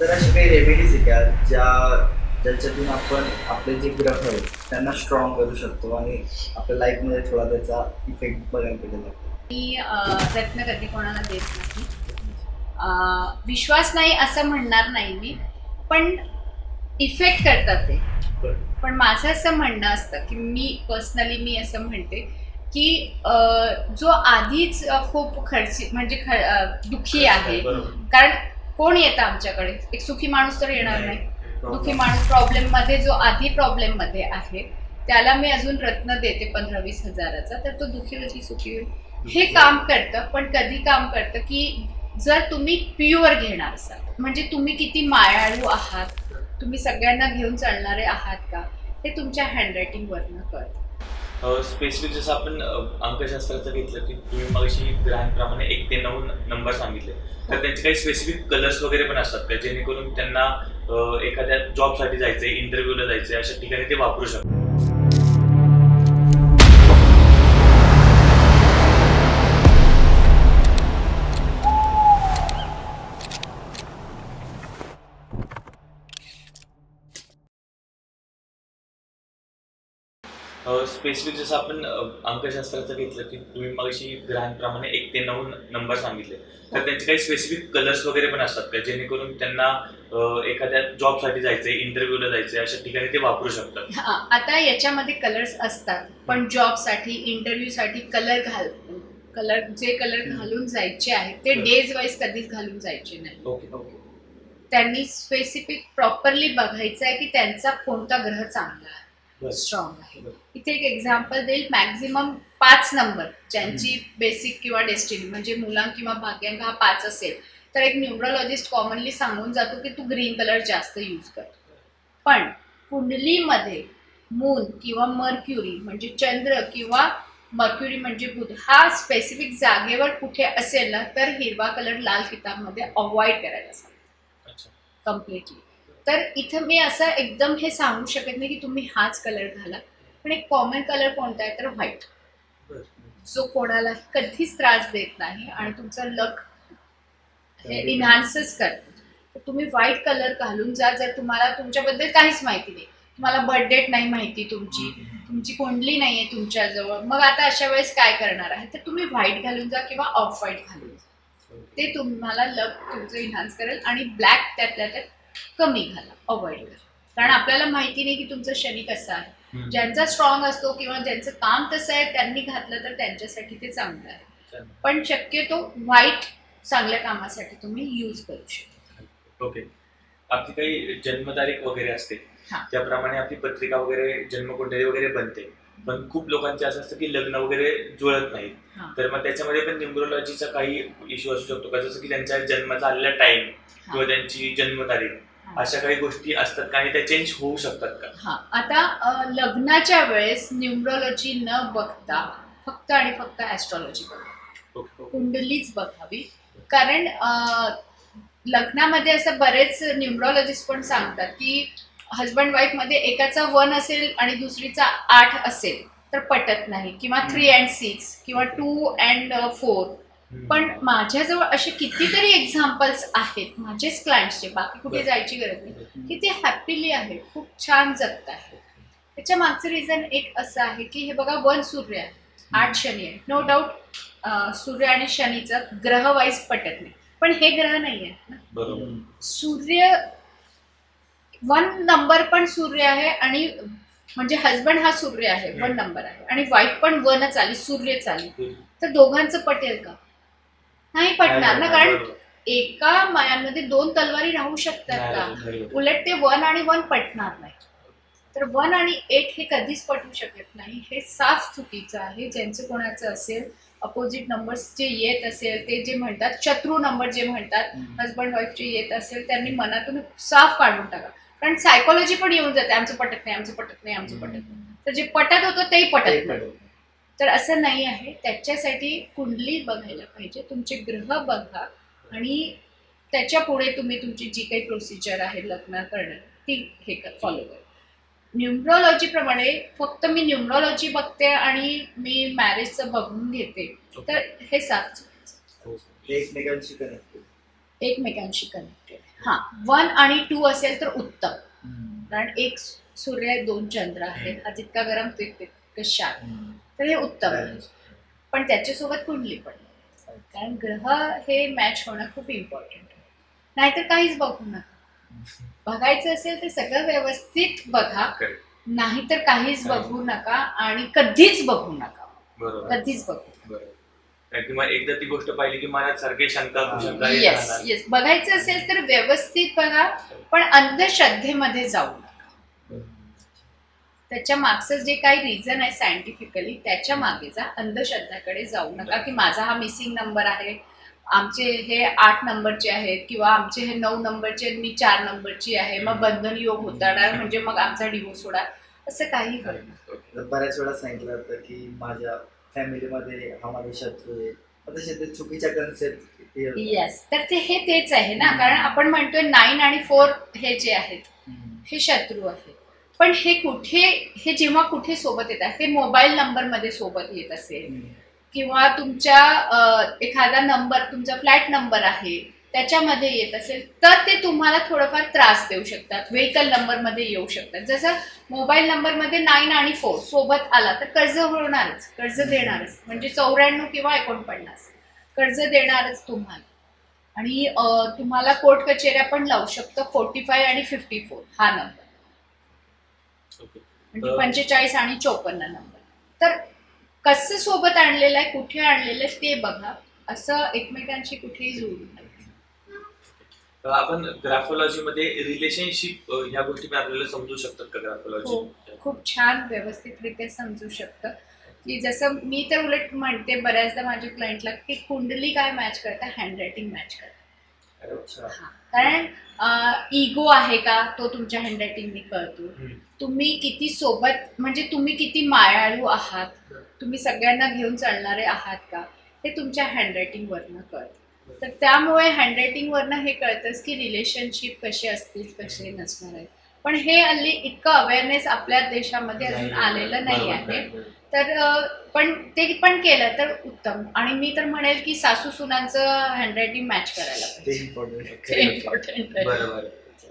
तर अशा काही रेमेडीज आहे का ज्या ज्याच्यातून आपण आपले जे ग्रह आहेत त्यांना स्ट्रॉंग करू शकतो आणि आपल्या लाईफमध्ये थोडा त्याचा इफेक्ट बघायला मी अं, रत्न कधी कोणाला देत नाही. अं, विश्वास नाही असं म्हणणार नाही मी पण इफेक्ट करतात ते. पण माझं असं म्हणणं असतं की मी पर्सनली मी असं म्हणते की अं, जो आधीच अं, खूप खर्ची म्हणजे ख अं, दुःखी आहे. कारण कोण येतं आमच्याकडे? एक सुखी माणूस तर येणार नाही दुःखी माणूस प्रॉब्लेममध्ये जो आधी प्रॉब्लेममध्ये आहे त्याला मी अजून रत्न देते पंधरा वीस हजाराचा तर तो दुःखी होईल की सुखी होईल. हे काम करतं पण कधी काम करतं की जर तुम्ही प्युअर घेणार असाल म्हणजे तुम्ही किती मायाळू आहात तुम्ही सगळ्यांना घेऊन चालणारे आहात का हे तुमच्या हँडरायटिंगवरनं कळतं. स्पेसिफिक जसं आपण अंकशास्त्राचं घेतलं की तुम्ही मगाशी ग्रहांप्रमाणे एक ते नऊ नंबर सांगितले. तर त्यांचे काही स्पेसिफिक कलर्स वगैरे पण असतात का? जेणेकरून त्यांना एखाद्या जॉबसाठी जायचंय इंटरव्ह्यूला जायचंय अशा ठिकाणी ते वापरू शकतात? स्पेसिफिक जसं आपण अंकशास्त्राचं घेतलं की तुम्ही मगाशी ग्रहांप्रमाणे एक ते नऊ नंबर सांगितले. तर त्यांचे काही स्पेसिफिक कलर्स वगैरे पण असतात का? जेणेकरून त्यांना एखाद्या जॉबसाठी जायचंय इंटरव्ह्यूला जायचंय अशा ठिकाणी ते वापरू शकतात? आता याच्यामध्ये कलर्स असतात. पण जॉबसाठी इंटरव्ह्यूसाठी कलर घाल कलर जे कलर घालून जायचे आहेत ते. डेज वाईज कधीच घालून जायचे नाही. Okay okay. त्यांनी स्पेसिफिक प्रॉपरली बघायचं आहे की त्यांचा कोणता ग्रह चांगला आहे. स्ट्रॉंग आहे. इथे एक एक्झाम्पल देईल मॅक्झिमम पाच नंबर ज्यांची बेसिक किंवा डेस्टिनी म्हणजे मुलां किंवा भाग्यांक हा पाच असेल. तर एक न्यूमरोलॉजिस्ट कॉमनली सांगून जातो की तू ग्रीन कलर जास्त यूज कर. पण कुंडलीमध्ये मून किंवा मर्क्युरी म्हणजे चंद्र किंवा मर्क्युरी म्हणजे बुध हा स्पेसिफिक जागेवर कुठे असेल ना तर हिरवा कलर लाल किताबमध्ये अवॉइड करायला सांगतो. कम्प्लिटली तर इथं मी असं एकदम हे सांगू शकत नाही की तुम्ही हाच कलर घाला. पण एक कॉमन कलर कोणता आहे? तर व्हाईट जो कोणालाही कधीच त्रास देत नाही आणि तुमचं लक हे इन्हान्सच करतो. तर तुम्ही व्हाईट कलर घालून जा जर तुम्हाला तुमच्याबद्दल काहीच माहिती नाही. तुम्हाला बर्थ डेट नाही माहिती तुमची. तुमची कुंडली नाही आहे तुमच्याजवळ. मग आता अशा वेळेस काय करणार आहे? तर तुम्ही व्हाईट घालून जा किंवा ऑफ व्हाईट घालून जा. ते तुम्हाला लक तुमचं इन्हान्स करेल आणि ब्लॅक त्यातल्या त्यात कमी घाला अवॉइड करा. कारण आपल्याला माहिती नाही की तुमचं शनी कसं आहे. ज्यांचा स्ट्रॉंग असतो किंवा ज्यांचं काम तसं आहे त्यांनी घातलं तर त्यांच्यासाठी ते चांगलं आहे. पण शक्यतो व्हाईट चांगल्या कामासाठी तुम्ही यूज करू शकता. ओके. आपली काही जन्मतारीख वगैरे असते. त्याप्रमाणे आपली पत्रिका वगैरे जन्मकुंडली वगैरे बनते. पण खूप लोकांचे असं असतं की लग्न वगैरे जुळत नाही हा. तर मग त्याच्यामध्ये पण न्युमरोलॉजीचा काही इश्यू असू शकतो का? जसं की त्यांच्या जन्माचा आलेला टाइम किंवा त्यांची जन्मतारीख हा. अशा काही गोष्टी असतात का? आणि त्या चेंज होऊ शकतात का? हा. आता अ, लग्नाच्या वेळेस न्यूमरोलॉजी न बघता फक्त आणि फक्त ॲस्ट्रॉलॉजी बघा. ओके. कुंडलीच बघावी. कारण अ, लग्नामध्ये असं बरेच न्यूमरॉलॉजिस्ट पण सांगतात की हजबंड वाईफमध्ये एकाचा वन असेल आणि दुसरीचा आठ असेल तर पटत नाही. किंवा थ्री अँड सिक्स किंवा टू अँड फोर पण माझ्याजवळ असे कितीतरी एक्झाम्पल्स आहेत माझेच क्लायंट्सचे बाकी कुठे. जायची गरज नाही. की ते हॅपीली आहे खूप छान जगत आहे त्याच्या मागचं रिझन एक असं आहे की हे बघा वन सूर्य आहे आठ शनी आहे. नो डाऊट सूर्य आणि शनीचं ग्रह वाईज पटत नाही. पण हे ग्रह नाही आहे ना सूर्य वन नंबर पण सूर्य आहे आणि म्हणजे हजबंड हा सूर्य आहे. वन नंबर आहे. आणि वाईफ पण वनच आली सूर्यच आली तर दोघांचं पटेल का? नाही पटणार ना कारण एका मायांमध्ये दोन तलवारी राहू शकतात का? उलट ते वन आणि वन पटणार नाही. तर वन आणि एट हे कधीच पटू शकत नाही. हे साफ चुकीचं आहे. ज्यांचं कोणाचं असेल अपोजिट नंबर्स जे येत असेल ते जे म्हणतात शत्रू नंबर जे म्हणतात हजबंड वाईफ जे येत असेल त्यांनी मनातून साफ काढून टाका. कारण सायकोलॉजी पण येऊन जाते. आमचं पटत नाही आमचं पटत नाही आमचं पटत नाही. तर जे पटत होतं तेही पटत नाही. तर असं नाही आहे. त्याच्यासाठी कुंडली बघायला पाहिजे. तुमचे ग्रह बघा आणि त्याच्या पुढे तुम्ही तुमची जी काही प्रोसिजर आहे लग्न करणं ती हे फॉलो करा. न्यूमरॉलॉजीप्रमाणे फक्त मी न्यूमरॉलॉजी बघते आणि मी मॅरेजचं बघून घेते. तर हे साफ चुकीचं. एकमेकांशी कनेक्टेड एकमेकांशी कनेक्टेड हा वन आणि टू असेल तर उत्तम. कारण एक सूर्य आहे दोन चंद्र आहेत. हा जितका गरम ते तितकं शांत. हम्म. तर हे उत्तम आहे. पण त्याच्यासोबत कुंडली पण कारण ग्रह हे मॅच होणं खूप इम्पॉर्टंट आहे. नाहीतर काहीच बघू नका. बघायचं असेल तर सगळं व्यवस्थित बघा. नाहीतर काहीच बघू नका आणि कधीच बघू नका. कधीच बघू बरोबर कारण की मग एकदा ती गोष्ट पाहिली की मनात सारखी शंका कुशंका येत येस राहणार. येस बघायचं असेल तर व्यवस्थित बघा पण अंधश्रद्धेमध्ये जाऊ नका. त्याच्या मागचं जे काही रिझन आहे सायंटिफिकली त्याच्यामागे जा. अंधश्रद्धाकडे जाऊ नका की माझा हा मिसिंग नंबर आहे. आमचे हे आठ नंबरचे आहेत किंवा आमचे हे नऊ नंबरचे मी चार नंबरची आहे. मग बंधन योग होताणार म्हणजे मग आमचा डिवोर्स होणार. असं काही. तर बऱ्याच वेळा सांगितलं जातं की माझ्या फॅमिलीमध्ये हा माझा शत्रू आहे तसे ते चुकीच्या कन्सेप्ट येस तर ते हे तेच आहे ना. कारण आपण म्हणतोय नाईन आणि फोर हे जे आहेत हे शत्रू आहे पण हे कुठे हे जेव्हा कुठे सोबत येतात ते मोबाईल नंबरमध्ये सोबत येत असेल. किंवा तुमच्या एखादा नंबर तुमचा फ्लॅट नंबर आहे. त्याच्यामध्ये येत असेल तर ते तुम्हाला थोडंफार त्रास देऊ शकतात. व्हेकल नंबरमध्ये येऊ शकतात. जसं मोबाईल नंबरमध्ये नाईन आणि फोर सोबत आला तर कर्ज होणारच कर्ज देणारच. म्हणजे चौऱ्याण्णव किंवा एकोणपन्नास. कर्ज देणारच तुम्हाला. आणि तुम्हाला कोर्ट कचेऱ्या पण लावू शकतो फोर्टी फाय आणि फिफ्टी फोर हा नंबर. म्हणजे पंचेचाळीस आणि चोपन्न नंबर तर कसं सोबत आणलेलं आहे कुठे आणलेलं आहे ते बघा. असं एकमेकांशी कुठेही तर आपण ग्राफोलॉजी मध्ये रिलेशनशिप ह्या गोष्टी आपल्याला समजू शकतात का हो. ग्राफोलॉजी खूप छान व्यवस्थितरित्या समजू शकतं. की जसं मी तर उलट म्हणते बऱ्याचदा माझ्या क्लायंटला की कुंडली काय मॅच करता? हँडरायटिंग मॅच करता. अच्छा हा. कारण इगो आहे का? तो तुमच्या हँडरायटिंगने कळतो. तुम्ही किती सोबत म्हणजे तुम्ही किती मायाळू आहात? तुम्ही सगळ्यांना घेऊन चालणारे आहात का? हे तुमच्या हँडरायटिंगवरनं कळतं. तर त्यामुळे हँडरायटिंगवरनं हे कळतंच की रिलेशनशिप कसे असतील कसे नसणार आहेत. पण हे हल्ली इतकं अवेअरनेस आपल्या देशामध्ये अजून आलेलं नाही आहे. तर पण ते पण केलं तर उत्तम. आणि मी तर म्हणेल की सासू सुनांचं हँडरायटिंग मॅच करायला पाहिजे. इम्पॉर्टंट आहे.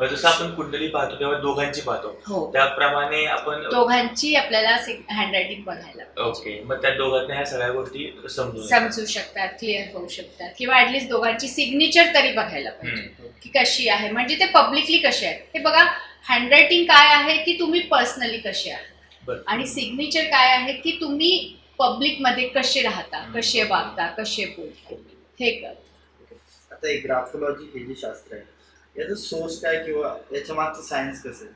जसं आपण कुंडली पाहतो तेव्हा दोघांची पाहतो हो. त्याप्रमाणे आपण दोघांची आपल्याला हँडरायटिंग बघायला. ओके मग त्या दोघांना ह्या सगळ्या गोष्टी समजून समजू शकतात क्लिअर होऊ शकतात. किंवा ऍटलीस्ट दोघांची सिग्नेचर तरी बघायला पाहिजे की कशी आहे. म्हणजे ते पब्लिकली कसे आहेत. हे बघा हँडरायटिंग काय आहे की तुम्ही पर्सनली कसे आहात. आणि सिग्नेचर काय आहे की तुम्ही पब्लिकमध्ये कसे राहता. कसे वागता कसे बोलता. हे कळ आता एक ग्राफोलॉजी हे जे शास्त्र आहे याचं सोर्स काय किंवा याच्या मागचं सायन्स कसं? आहे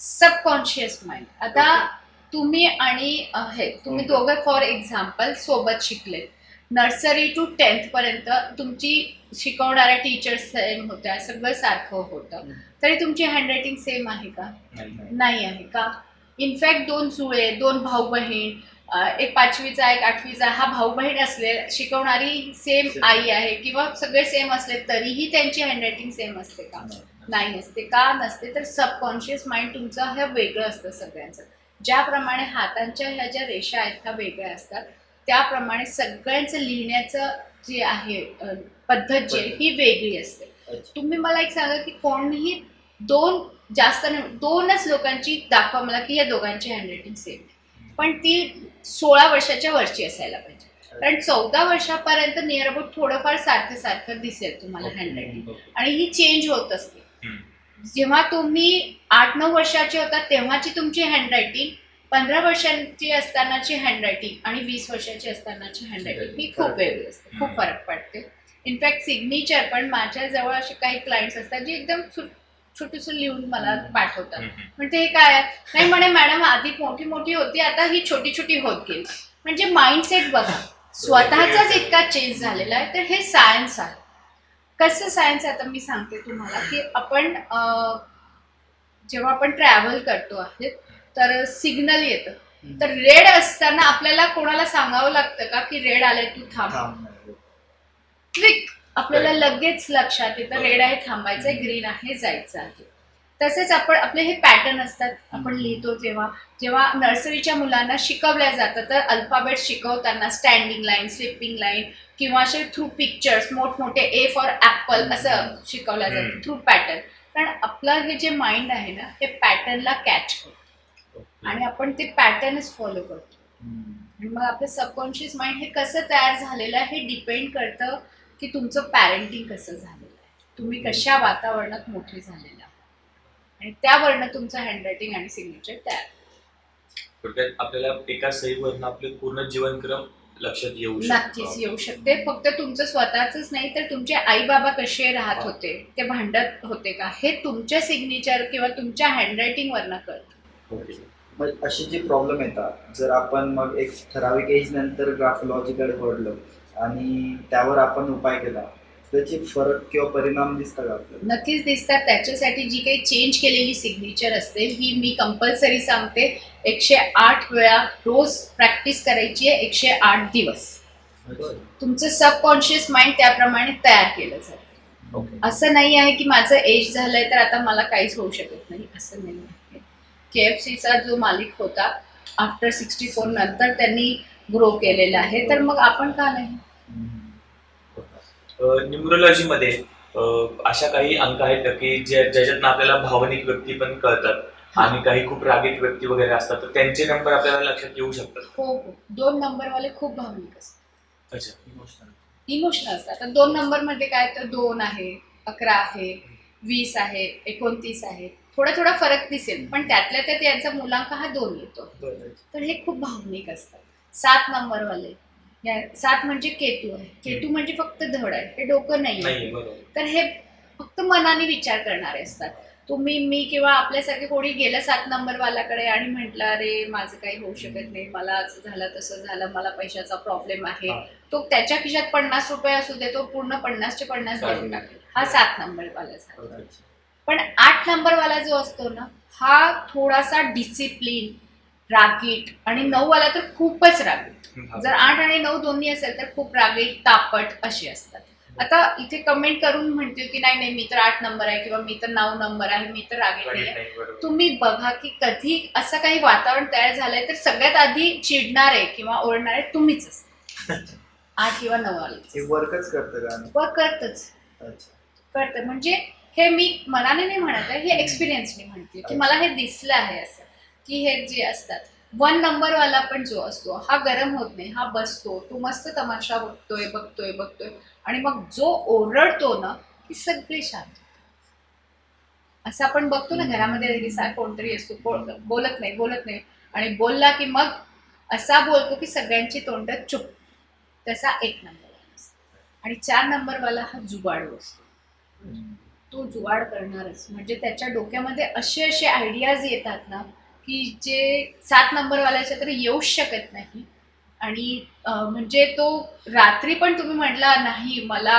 सबकॉन्शियस माइंड आता तुम्ही आणि हे तुम्ही Okay. दोघं फॉर एक्झाम्पल सोबत शिकले नर्सरी टू टेन्थ पर्यंत तुमची शिकवणाऱ्या टीचर्स सेम होत्या सगळं सारखं होतं. हम्म. तरी तुमची हँडरायटिंग सेम आहे का? नाही. नाही. आहे का? इनफॅक्ट दोन जुळे दोन भाऊ बहीण एक पाचवीचा एक आठवीचा हा भाऊ बहीण असले शिकवणारी सेम. आई आहे किंवा सगळे सेम असले तरीही त्यांची हँडरायटिंग सेम असते का? नाही. असते. का नसते? तर सबकॉन्शियस माइंड तुमचं हे वेगळं असतं सगळ्यांचं. ज्याप्रमाणे हातांच्या ह्या ज्या रेषा आहेत ह्या वेगळ्या असतात त्याप्रमाणे सगळ्यांचं लिहिण्याचं जे आहे पद्धत जी आहे ही वेगळी असते. तुम्ही मला एक सांगा की कोणीही दोन जास्त दोनच लोकांची दाखवा मला की या दोघांची हँडरायटिंग सेम पण ती सोळा वर्षाच्या वरची असायला पाहिजे. कारण चौदा वर्षापर्यंत नियर अबाउट थोडंफार सारखं सारखं दिसेल तुम्हाला हँडरायटिंग आणि ही चेंज होत असते. जेव्हा तुम्ही आठ नऊ वर्षाचे होता तेव्हाची तुमची हँडरायटिंग पंधरा वर्षांची असतानाची हँडरायटिंग आणि वीस वर्षाची असतानाची हँडरायटिंग ही खूप वेगळी असते. खूप फरक पडते. इनफॅक्ट सिग्नेचर पण माझ्या जवळ असे काही क्लायंट्स असतात जे एकदम छोटूस लिहून मला पाठवतात. म्हणते हे काय? नाही म्हणे मॅडम आधी मोठी मोठी होती आता ही छोटी छोटी होत गेली. म्हणजे माइंडसेट बघा. स्वतःचाच इतका चेंज झालेला आहे. तर हे सायन्स आहे. कसं सायन्स आता मी सांगते तुम्हाला की आपण जेव्हा आपण ट्रॅव्हल करतो आहे तर सिग्नल येतं. तर रेड असताना आपल्याला कोणाला सांगावं लागतं का की रेड आले तू थांब. क्विक आपल्याला. लगेच लक्षात येतं. रेड आहे थांबायचंय ग्रीन आहे जायचं आहे. तसेच आपण आपले हे पॅटर्न असतात आपण लिहितो जेव्हा जेव्हा नर्सरीच्या मुलांना शिकवल्या जातं तर अल्फाबेट शिकवताना स्टँडिंग लाईन स्लिपिंग लाईन किंवा असे थ्रू पिक्चर्स मोठमोठे ए फॉर ॲपल असं शिकवलं जातं. Through pattern. कारण आपलं हे जे माइंड आहे ना हे पॅटर्नला कॅच करतो. आणि आपण ते पॅटर्नच फॉलो करतो. आणि मग आपलं सबकॉन्शियस माइंड हे कसं तयार झालेलं आहे हे डिपेंड करतं की तुमचं पॅरेंटिंग कसं झालेलं आहे? तुम्ही कशा वातावरणात मोठे झालेला. आणि त्यावरनं तुमचं हँडरायटिंग आणि सिग्नेचर तयार थोडक्यात आपल्याला एका सहीवरनं आपले पूर्ण जीवनक्रम लक्षात येऊ शकतो. नक्कीच येऊ शकते. फक्त तुमचं स्वतःच नाही तर तुमचे आई बाबा कसे राहत. होते? ते भांडत होते का? हे तुमच्या सिग्नेचर किंवा तुमच्या हँडरायटिंग वरनं कळतं. ओके. मग अशी जी प्रॉब्लेम येतात जर आपण मग एक ठराविक एज नंतर ग्राफोलॉजीकडे वळलो आणि त्यावर आपण उपाय केला. त्याचे फरक किंवा परिणाम दिसतात आपल्याला. नक्कीच दिसतात. त्याच्यासाठी जी काही चेंज केलेली सिग्नेचर असते ही मी कंपल्सरी सांगते. एकशे आठ वेळा रोज प्रॅक्टिस करायची आहे एकशे आठ दिवस. तुमचं सबकॉन्शियस माइंड त्याप्रमाणे तयार केलं जातं. असं नाही आहे की माझं एज झालंय तर आता मला काहीच होऊ शकत नाही. असं नाही आहे. के एफ सीचा जो मालिक होता आफ्टर सिक्स्टी फोर नंतर त्यांनी ग्रो केलेला आहे. तर मग आपण का नाही? न्यूमरोलॉजी मध्ये अ, अशा काही अंक आहेत का की ज्या ज्याच्यातनं आपल्याला भावनिक व्यक्ती पण कळतात आणि काही खूप रागीट व्यक्ती वगैरे असतात तर त्यांचे नंबर आपल्याला लक्षात येऊ शकतात? हो हो. दोन नंबरवाले खूप भावनिक असतात. अच्छा. इमोशनल इमोशनल असतात. आता दोन नंबरमध्ये काय तर दोन आहे अकरा आहे वीस आहे एकोणतीस आहे. थोडा थोडा फरक दिसेल पण त्यातल्या त्यात यांचा मुलांक हा दोन येतो. तर हे खूप भावनिक असतात. सात नंबरवाले या सात म्हणजे केतू आहे. केतू म्हणजे फक्त धड आहे. हे डोकं नाही आहे तर हे फक्त मनाने विचार करणारे असतात. तुम्ही मी किंवा आपल्यासारखे कोणी गेलं सात नंबरवाल्याकडे आणि म्हटलं अरे माझं काही होऊ शकत नाही. मला असं झालं तसं झालं. मला पैशाचा प्रॉब्लेम आहे. तो त्याच्या खिशात पन्नास रुपये असू दे तो पूर्ण पन्नासचे पन्नास देऊन टाकेल. हा सात नंबरवाला झाला. पण आठ नंबरवाला जो असतो ना हा थोडासा डिसिप्लिन रागीट आणि नऊवाला तर खूपच रागीट. जर आठ आणि नऊ दोन्ही असेल तर खूप रागीट तापट असे असतात. आता इथे कमेंट करून म्हणते की नाही नाही मी तर आठ नंबर आहे किंवा मी तर नऊ नंबर आहे मी तर रागीट नाही आहे तुम्ही बघा की कधी असं काही वातावरण तयार झालंय तर सगळ्यात आधी चिडणारे किंवा ओरडणारे तुम्हीच असता. आठ किंवा नऊ आले वर्कच करतं का व करतच. करतं. म्हणजे हे मी मनाने नाही म्हणत आहे हे एक्सपिरियन्सने म्हणते की मला हे दिसलं आहे असं. की हे जे असतात. वन नंबरवाला पण जो असतो हा गरम होत नाही हा बसतो तो मस्त तमाशा बघतोय बघतोय बघतोय. आणि मग जो ओरडतो ना की सगळे शांत. असं आपण बघतो ना घरामध्ये कोणतरी असतो बोल- बोलत नाही बोलत नाही. आणि बोलला की मग असा बोलतो की सगळ्यांची तोंड चुप. तसा एक नंबरवाला असतो. आणि चार नंबरवाला हा जुगाडू असतो. तो जुगाड करणारच. म्हणजे त्याच्या डोक्यामध्ये असे असे आयडियाज येतात ना की जे सात नंबरवाल्याच्या तरी येऊच शकत नाही. आणि म्हणजे तो रात्री पण तुम्ही म्हटला नाही मला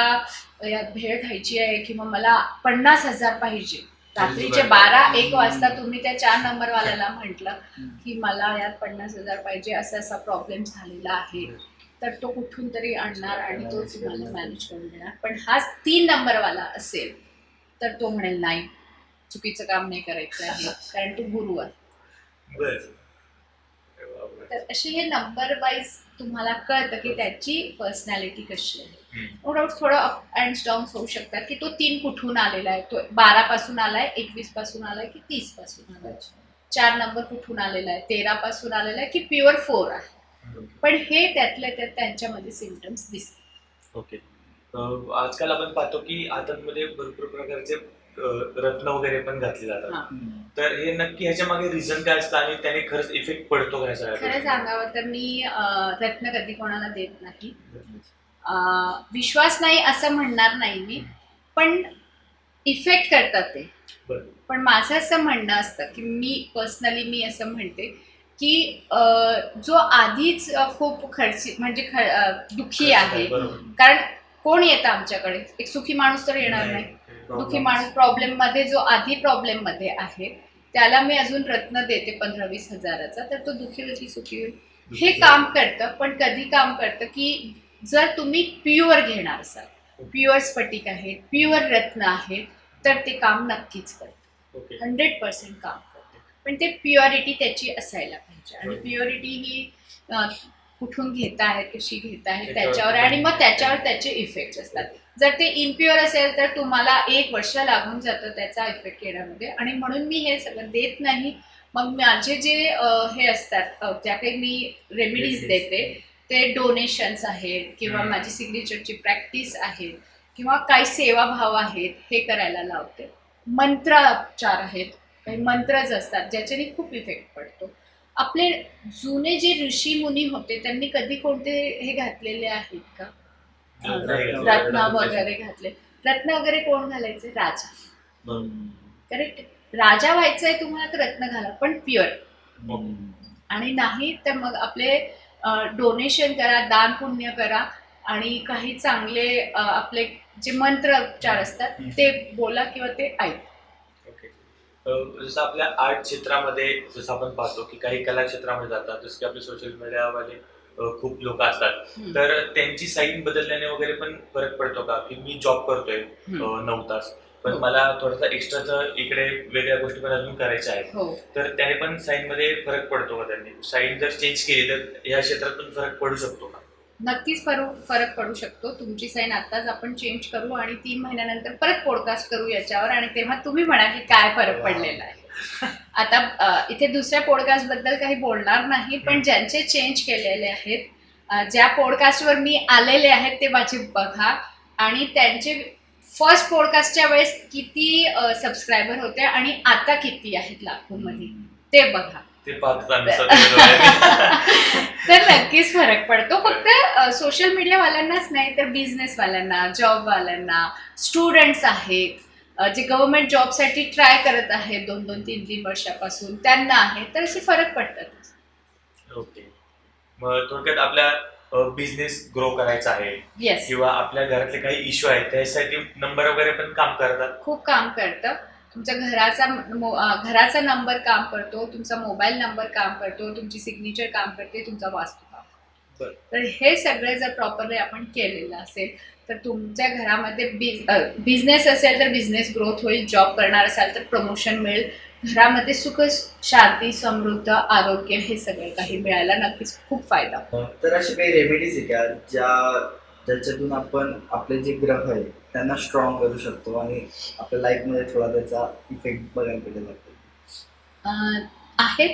यात भेळ खायची आहे किंवा मला पन्नास हजार पाहिजे. रात्रीचे बारा एक वाजता तुम्ही त्या चार नंबरवाल्याला म्हटलं की मला यात पन्नास हजार पाहिजे असा असा प्रॉब्लेम झालेला आहे. तर तो कुठून तरी आणणार आणि तो तुम्हाला मॅनेज करून देणार. पण हा तीन नंबरवाला असेल तर तो म्हणेल नाही चुकीचं काम नाही करायचं आहे कारण तो गुरु आहे तर असे हे नंबर वाईज तुम्हाला कळतं की त्याची पर्सनॅलिटी कशी आहे. नो डाऊट थोडं अप अँड डाऊन होऊ शकतात की तो तीन कुठून आलेला आहे. तो बारा पासून आलाय एकवीसपासून आलाय की तीसपासून आलाय. चार नंबर कुठून आलेला आहे तेरा पासून आलेला आहे की प्युअर फोर आहे. पण हे त्यातल्या त्यात त्यांच्यामध्ये सिमटम्स दिसतात. ओके. आजकाल आपण पाहतो की हातांमध्ये भरपूर प्रकारचे रत्न वगैरे पण घातले जातात. तर हे नक्की ह्याच्या मागे रिझन काय असतं आणि त्याने खरंच इफेक्ट पडतो काय खरं सांगावं तर मी रत्न कधी कोणाला देत नाही. विश्वास नाही असं म्हणणार नाही मी पण इफेक्ट करतात ते. पण माझं असं म्हणणं असतं की मी पर्सनली मी असं म्हणते की जो आधीच खूप खर्ची म्हणजे ख अं, दुःखी आहे कारण कोण येतं आमच्याकडे? एक सुखी माणूस तर येणार नाही. दुःखी माणूस प्रॉब्लेममध्ये जो आधी प्रॉब्लेममध्ये आहे त्याला मी अजून रत्न देते पंधरा वीस हजाराचा. तर तो दुःखी होईल की सुखी होईल. हे काम करतं पण कधी काम करतं की जर तुम्ही प्युअर घेणार असाल प्युअर स्फटिक आहेत प्युअर रत्न आहेत तर ते काम नक्कीच करतं. हंड्रेड पर्सेंट काम करते. पण ते प्युअरिटी त्याची असायला पाहिजे. आणि. प्युअरिटी ही कुठून घेत आहेत कशी घेत आहेत त्याच्यावर. आणि मग त्याच्यावर त्याचे इफेक्ट असतात जर ते इम्प्युअर असेल तर तुम्हाला एक वर्ष लागून जातं त्याचा इफेक्ट येण्यामध्ये आणि म्हणून मी हे सगळं देत नाही मग माझे जे हे असतात ज्या काही मी रेमेडीज. देते ते डोनेशन्स आहेत किंवा. माझी सिग्नेचरची प्रॅक्टिस आहे किंवा काही सेवाभाव आहेत हे करायला लावते मंत्रोच्चार आहेत काही मंत्रज असतात ज्याच्याने खूप इफेक्ट पडतो आपले जुने जे ऋषी मुनी होते त्यांनी कधी कोणते हे घातलेले आहेत का? रत्न वगैरे घातले. रत्न वगैरे कोण घालायचे? राजा. करेक्ट राजा व्हायचंय तुम्हाला तर रत्न घाला पण प्युअर आणि नाही तर मग आपले डोनेशन करा दान पुण्य करा आणि काही चांगले आपले जे मंत्रोच्चार असतात हम्म. ते बोला किंवा ते ऐक. जसं आपल्या आर्ट क्षेत्रामध्ये जसं आपण पाहतो की काही कला क्षेत्रामध्ये जातात जसं की आपले सोशल मीडियावाले खूप लोक असतात. तर त्यांची साईन बदलल्याने वगैरे पण फरक पडतो का? की मी जॉब करतोय नऊ तास. पण हो. मला थोडासा एक्स्ट्राचा इकडे वेगळ्या गोष्टी पण अजून करायच्या आहेत हो. तर त्याने पण साईन मध्ये फरक पडतो का त्यांनी? साईन जर चेंज केली तर या क्षेत्रात पण फरक पडू शकतो का? नक्कीच फरक फरक पडू शकतो. तुमची साईन आताच आपण चेंज करू आणि तीन महिन्यानंतर परत पॉडकास्ट करू याच्यावर आणि तेव्हा तुम्ही म्हणा की काय फरक पडलेला आहे. आता इथे दुसऱ्या पॉडकास्टबद्दल काही बोलणार नाही पण ज्यांचे चेंज केलेले आहेत ज्या पॉडकास्टवर मी आलेले आहेत ते माझे बघा. आणि त्यांचे फर्स्ट पॉडकास्टच्या वेळेस किती सबस्क्रायबर होते आणि आता किती आहेत लाखोमध्ये ते बघा. ते पाहतो आम्ही. तर नक्कीच फरक पडतो. फक्त सोशल मीडियावाल्यांनाच नाही तर बिझनेसवाल्यांना जॉबवाल्यांना स्टुडंट्स आहेत जे गव्हर्नमेंट जॉबसाठी ट्राय करत आहेत दोन दोन तीन तीन वर्षापासून त्यांना आहे तर असे फरक पडतात. ओके. मग थोडक्यात आपल्या बिझनेस ग्रो करायचा आहे येस किंवा आपल्या घरातले काही इश्यू आहेत त्यासाठी नंबर वगैरे पण काम करतात? खूप काम करतं. तुमच्या घराचा घराचा नंबर काम करतो तुमचा मोबाईल नंबर काम करतो तुमची सिग्नेचर काम करते तुमचा वास्तू काम. तर हे सगळे जर प्रॉपरली आपण केलेलं असेल तर तुमच्या घरामध्ये बिझनेस असेल तर बिझनेस ग्रोथ होईल जॉब करणार असाल तर प्रमोशन मिळेल घरामध्ये सुख शांती समृद्ध आरोग्य हे सगळं काही मिळायला नक्कीच खूप फायदा. तर असे काही रेमेडीज आहे का ज्या ज्याच्यातून आपण आपले जे ग्रह आहे त्यांना स्ट्रॉंग करू शकतो आणि आपल्या लाईफमध्ये थोडा त्याचा इफेक्ट बघायला भेटेल आहे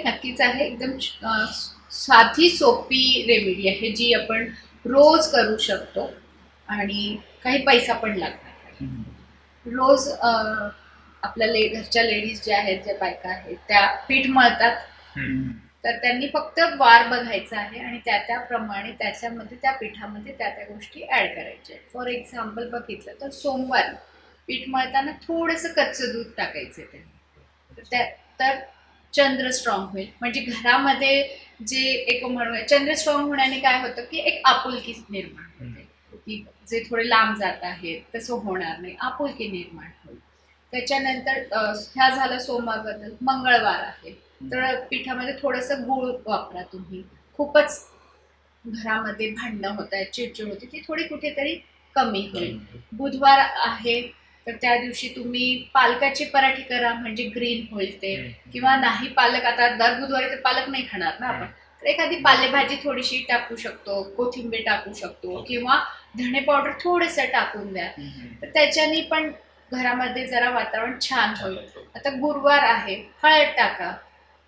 नक्कीच आहे. एकदम साधी सोपी रेमेडी आहे जी आपण रोज करू शकतो आणि काही पैसा पण लागणार नाही. रोज अं, आपल्या ले घरच्या लेडीज ज्या आहेत ज्या बायका आहेत त्या पीठ मळतात. तर त्यांनी फक्त वार बघायचा आहे आणि त्या त्याप्रमाणे त्याच्यामध्ये त्या पिठामध्ये त्या त्या गोष्टी ॲड करायच्या आहेत. फॉर एक्झाम्पल बघितलं तर सोमवारी पीठ मळताना थोडंसं कच्चं दूध टाकायचं आहे त्यांनी. तर त्या तर चंद्र स्ट्रॉंग होईल. म्हणजे घरामध्ये जे एक म्हणूया चंद्र स्ट्रॉंग होण्याने काय होतं की एक आपुलकी निर्माण होते. की जे थोडे लांब जात आहेत तसं होणार नाही आपुलकी निर्माण होईल. त्याच्यानंतर ह्या झालं सोमवारबद्दल मंगळवार आहे. तर पिठामध्ये थोडंसं गूळ वापरा तुम्ही. खूपच घरामध्ये भांडणं होत आहेत चिडचिड होते ती थोडी कुठेतरी कमी होईल. बुधवार आहे तर त्या दिवशी तुम्ही पालकाचे पराठे करा म्हणजे ग्रीन होईल ते. किंवा नाही पालक आता दर बुधवारी तर पालक नाही खाणार ना आपण. तर एखादी पालेभाजी थोडीशी टाकू शकतो कोथिंबीर टाकू शकतो. किंवा धणे पावडर थोडंसं टाकून द्या. तर त्याच्याने पण घरामध्ये जरा वातावरण छान होईल. आता गुरुवार आहे हळद टाका.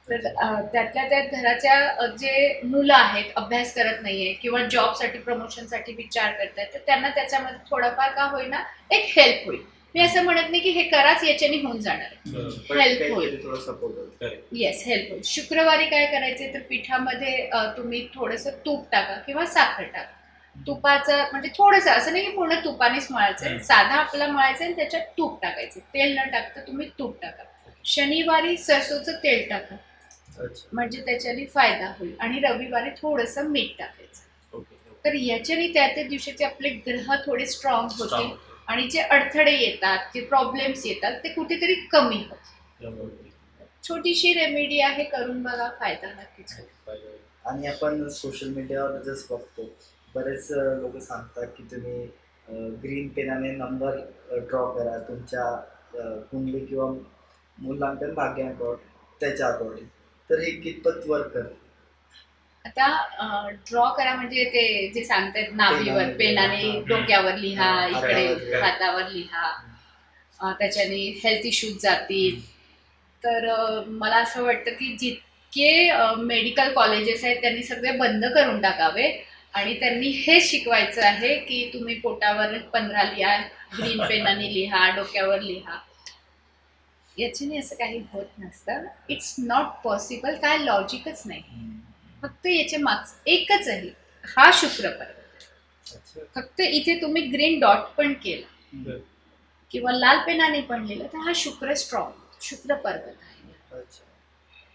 तर त्यातल्या त्यात घराच्या जे मुलं आहेत अभ्यास करत नाहीये किंवा जॉबसाठी प्रमोशनसाठी विचार करतायत तर त्यांना त्याच्यामध्ये थोडाफार का होईना एक हेल्प होईल. मी असं म्हणत नाही की हे कराच याच्याने होऊन जाणार. आहे. Help होईल. थोडा सपोर्ट होईल. येस हेल्प होईल. शुक्रवारी काय करायचे तर पिठामध्ये तुम्ही थोडंसं तूप टाका किंवा साखर टाका. तुपाचं म्हणजे थोडंसं असं नाही की पूर्ण तुपानेच मळायचं. साधा आपला मळायचं आणि त्याच्यात तूप टाकायचं. तेल न टाकता तुम्ही तूप टाका. शनिवारी सरसोचं तेल टाका. म्हणजे त्याच्याने फायदा होईल. आणि रविवारी थोडंसं मीठ टाकायचं. तर याच्याने त्या त्या दिवशीचे आपले ग्रह थोडे स्ट्रॉंग होतील आणि जे अडथळे येतात जे प्रॉब्लेम्स येतात ते कुठेतरी कमी होतील. छोटीशी रेमेडी आहे करून बघा फायदा नक्कीच होईल. आणि आपण सोशल मीडियावर जसं बघतो. बरेच लोक सांगतात की तुम्ही ग्रीन पेनाने नंबर ड्रॉ करा. तुमच्या कुंडली किंवा मूल्यांकन भाग्यांक त्याच्या अकॉर्डिंग तर हे कितपत वर्क करत आता ड्रॉ करा म्हणजे ते जे सांगतात नाभीवर पेनाने. डोक्यावर लिहा इकडे हातावर. लिहा. त्याच्याने हेल्थ इश्यूज जातील. तर मला असं वाटतं की जितके मेडिकल कॉलेजेस आहेत त्यांनी सगळे बंद करून टाकावे. आणि त्यांनी हे शिकवायचं आहे की तुम्ही पोटावर पंधरा लिहा ग्रीन पेनाने लिहा डोक्यावर लिहा. याच्याने असं काही होत नसतं. इट्स नॉट पॉसिबल काय लॉजिकच नाही. फक्त याचे मार्क्स एकच आहे हा शुक्र पर्वत फक्त इथे तुम्ही ग्रीन डॉट पण केला. किंवा लाल पेनाने पण लिहिलं तर हा शुक्र स्ट्रॉंग शुक्र पर्वत आहे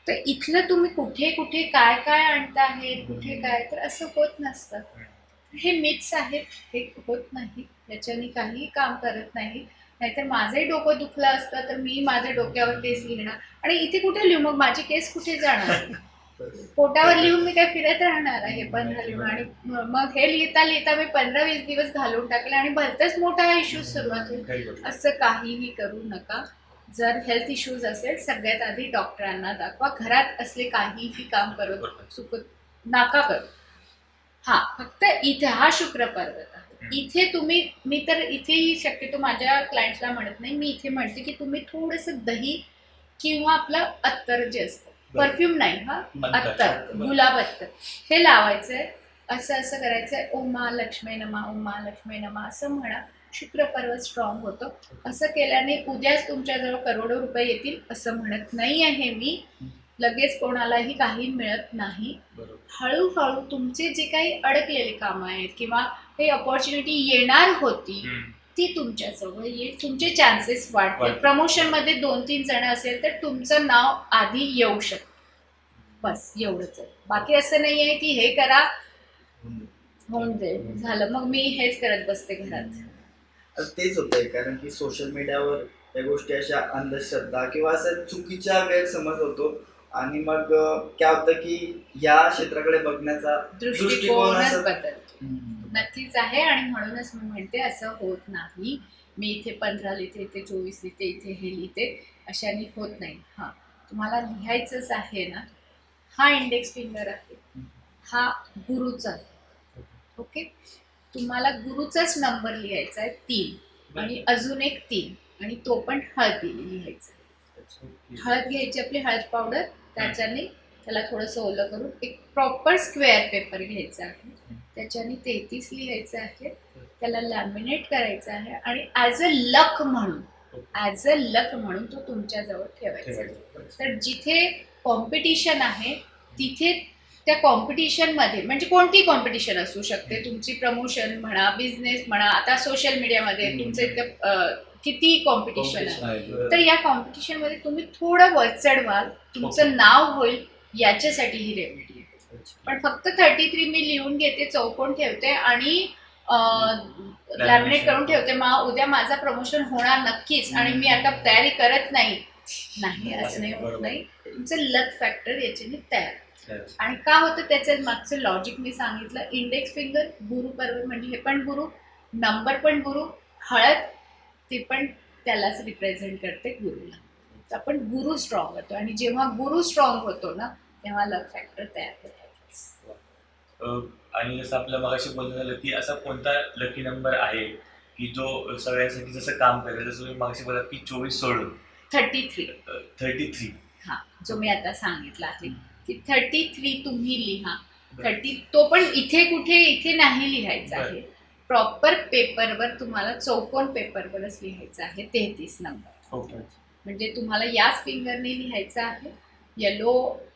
तर इथलं तुम्ही कुठे कुठे काय काय आणता आहेत कुठे काय तर असं होत नसतं. हे मिथ्स आहेत हे होत नाही याच्याने काही काम करत नाही. नाहीतर माझंही डोकं दुखलं असतं तर मी माझ्या डोक्यावर केस लिहिणार. आणि इथे कुठे लिहू? मग माझे केस कुठे जाणार. पोटावर लिहून मी काय फिरत राहणार आहे पंधरा लिहून आणि मग हे लिहिता लिहिता मी पंधरा वीस दिवस घालून टाकले आणि भलतच मोठा इश्यू सुरुवात होईल. असं काहीही करू नका. जर हेल्थ इश्यूज असेल सगळ्यात आधी डॉक्टरांना दाखवा. घरात असले काहीही काम करत चुकत नाका करू. हा फक्त इथे हा शुक्र पर्वत आहे. इथे तुम्ही मी तर इथेही शक्यतो माझ्या क्लायंट्सला म्हणत नाही मी इथे म्हणते की तुम्ही थोडंसं दही किंवा आपलं अत्तर जे असतं. परफ्यूम नाही हा अत्तर. गुलाब अत्तर हे लावायचंय असं असं करायचंय ओमा लक्ष्मी नमा ओमा लक्ष्मी नमा असं म्हणा शुक्र पर्वत स्ट्रॉंग होतो. असं केल्याने उद्याच तुमच्याजवळ करोडो रुपये येतील असं म्हणत नाही आहे मी. लगेच कोणालाही काही मिळत नाही. हळूहळू तुमचे जे काही अडकलेले कामं आहेत किंवा काही अपॉर्च्युनिटी येणार होती ती तुमच्याजवळ येईल. तुमचे चान्सेस वाढतील. वाढतील. प्रमोशनमध्ये दोन तीन जण असेल तर तुमचं नाव आधी येऊ शकतं बस एवढंच आहे. बाकी असं नाही आहे की हे करा. होऊन जाईल. झालं. मग मी हेच करत बसते घरात. तेच होतंय कारण की सोशल मीडियावर या गोष्टी अशा अंधश्रद्धा किंवा असं चुकीच्या गैरसमज होतो. आणि मग काय होतं की या क्षेत्राकडे बघण्याचा दृष्टिकोन बदल नक्कीच आहे आणि म्हणूनच मी म्हणते असं होत नाही. मी इथे पंधरा लिहिते इथे चोवीस लिहिते इथे हे लिहिते अशाने होत नाही. हां. तुम्हाला लिहायचंच आहे ना? हा इंडेक्स फिंगर आहे. हा गुरुचा ओके? तुम्हाला गुरुचाच नंबर लिहायचा आहे तीन. आणि अजून एक तीन. आणि तो पण हळदीने लिहायचा. हळद घ्यायची आपली हळद पावडर त्याच्याने त्याला थोडंसं ओलं करून एक प्रॉपर स्क्वेअर पेपर घ्यायचा आहे. त्याच्याने तेहतीस लिहायचं आहे त्याला लॅमिनेट करायचं आहे आणि ॲज अ लक म्हणून ॲज अ लक म्हणून तो तुमच्याजवळ ठेवायचा आहे. तर जिथे कॉम्पिटिशन आहे तिथे त्या कॉम्पिटिशनमध्ये म्हणजे कोणती कॉम्पिटिशन असू शकते? तुमची प्रमोशन म्हणा बिझनेस म्हणा आता सोशल मीडियामध्ये. तुमचं इतकं किती कॉम्पिटिशन आहे? तर या कॉम्पिटिशनमध्ये तुम्ही थोडं वरचढ व्हाल तुमचं नाव होईल याच्यासाठी ही रेमेडी पण फक्त थर्टी थ्री मी लिहून घेते चौकोन ठेवते आणि लॅमिनेट करून ठेवते. मा उद्या माझा प्रमोशन होणार नक्कीच आणि मी आता तयारी करत नाही. नाही असं नाही होत नाही. तुमचं लक फॅक्टर याच्याने तयार. आणि का होतं त्याचं मागचं लॉजिक मी सांगितलं. इंडेक्स फिंगर गुरु पर्व म्हणजे हे पण गुरु नंबर पण गुरु हळद ती पण त्यालाच रिप्रेझेंट करते गुरुला. तर आपण गुरु स्ट्रॉंग होतो. आणि जेव्हा गुरु स्ट्रॉंग होतो ना तेव्हा लक फॅक्टर तयार होतो. आणि जसं आपलं मगाशी बोलणं झालं की असा कोणता लकी नंबर आहे की जो सगळ्यांसाठी जसं काम करेल जसं तुम्ही मगाशी बोलत की चोवीस सोडून. थर्टी थ्री थर्टी थ्री हा जो मी आता सांगितला आहे की थर्टी थ्री तुम्ही लिहा. थर्टी तो पण इथे कुठे इथे नाही लिहायचा आहे. प्रॉपर पेपरवर तुम्हाला चौकोन पेपरवरच लिहायचं आहे तेहतीस नंबर म्हणजे तुम्हाला याच फिंगरने लिहायचं आहे. येलो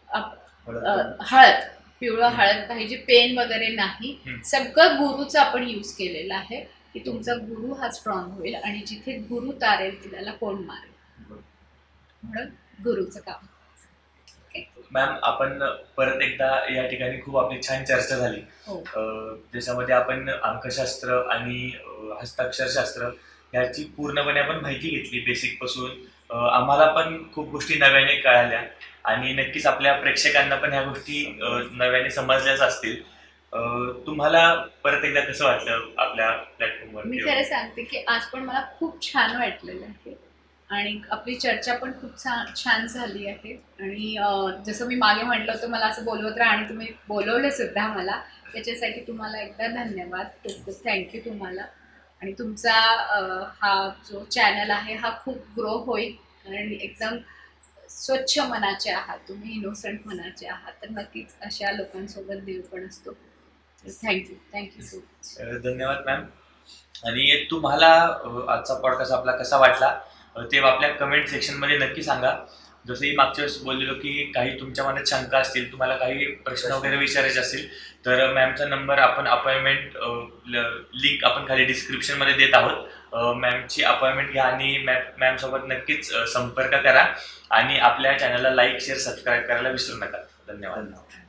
हळद. पिवळं हळद पाहिजे पेन वगैरे नाही. सगळं गुरुचं आपण यूज केलेलं आहे की तुमचा गुरु हा स्ट्रॉंग होईल आणि जिथे गुरु तारेल तिला कोण मारेल. म्हणून गुरुचं काम. मॅम आपण परत एकदा या ठिकाणी खूप आपली छान चर्चा झाली. हो. ज्याच्यामध्ये आपण अंकशास्त्र आणि हस्ताक्षरशास्त्र ह्याची पूर्णपणे आपण माहिती घेतली बेसिकपासून. आम्हाला पण खूप गोष्टी नव्याने कळाल्या. आणि नक्कीच आपल्या प्रेक्षकांना पण ह्या गोष्टी नव्याने समजल्याच असतील. तुम्हाला परत एकदा कसं वाटलं आपल्या मी खरं सांगते की आज पण मला खूप छान वाटलेलं आहे. आणि आपली चर्चा पण खूप छान छान झाली आहे. आणि जसं मी मागे म्हटलं होतं मला असं बोलवत राहा आणि तुम्ही बोलवलं सुद्धा मला. त्याच्यासाठी तुम्हाला एकदा धन्यवाद. खूप खूप थँक्यू तुम्हाला. आणि तुमचा हा जो चॅनल आहे हा खूप ग्रो होईल. कारण एकदम स्वच्छ मनाचे आहात तुम्ही इनोसंट मनाचे आहात तर नक्कीच अशा लोकांसोबत देव पण असतो. Thank you thank you so much धन्यवाद मॅम आणि तुम्हाला आजचा पॉडकास्ट आपला कसा वाटला ते आपल्या कमेंट सेक्शनमध्ये नक्की सांगा. जसंही मागच्या वेळेस बोललेलो की काही तुमच्या मनात शंका असतील तुम्हाला काही प्रश्न वगैरे विचारायचे असतील तर मॅमचा नंबर आपण अपॉइंटमेंट लिंक आपण खाली डिस्क्रिप्शनमध्ये देत आहोत. मॅमची अपॉइंटमेंट घ्या आणि मॅम मॅमसोबत नक्कीच संपर्क करा. आणि आपल्या चॅनलला लाईक शेअर सबस्क्राईब करायला विसरू नका. धन्यवाद. धन्यवाद.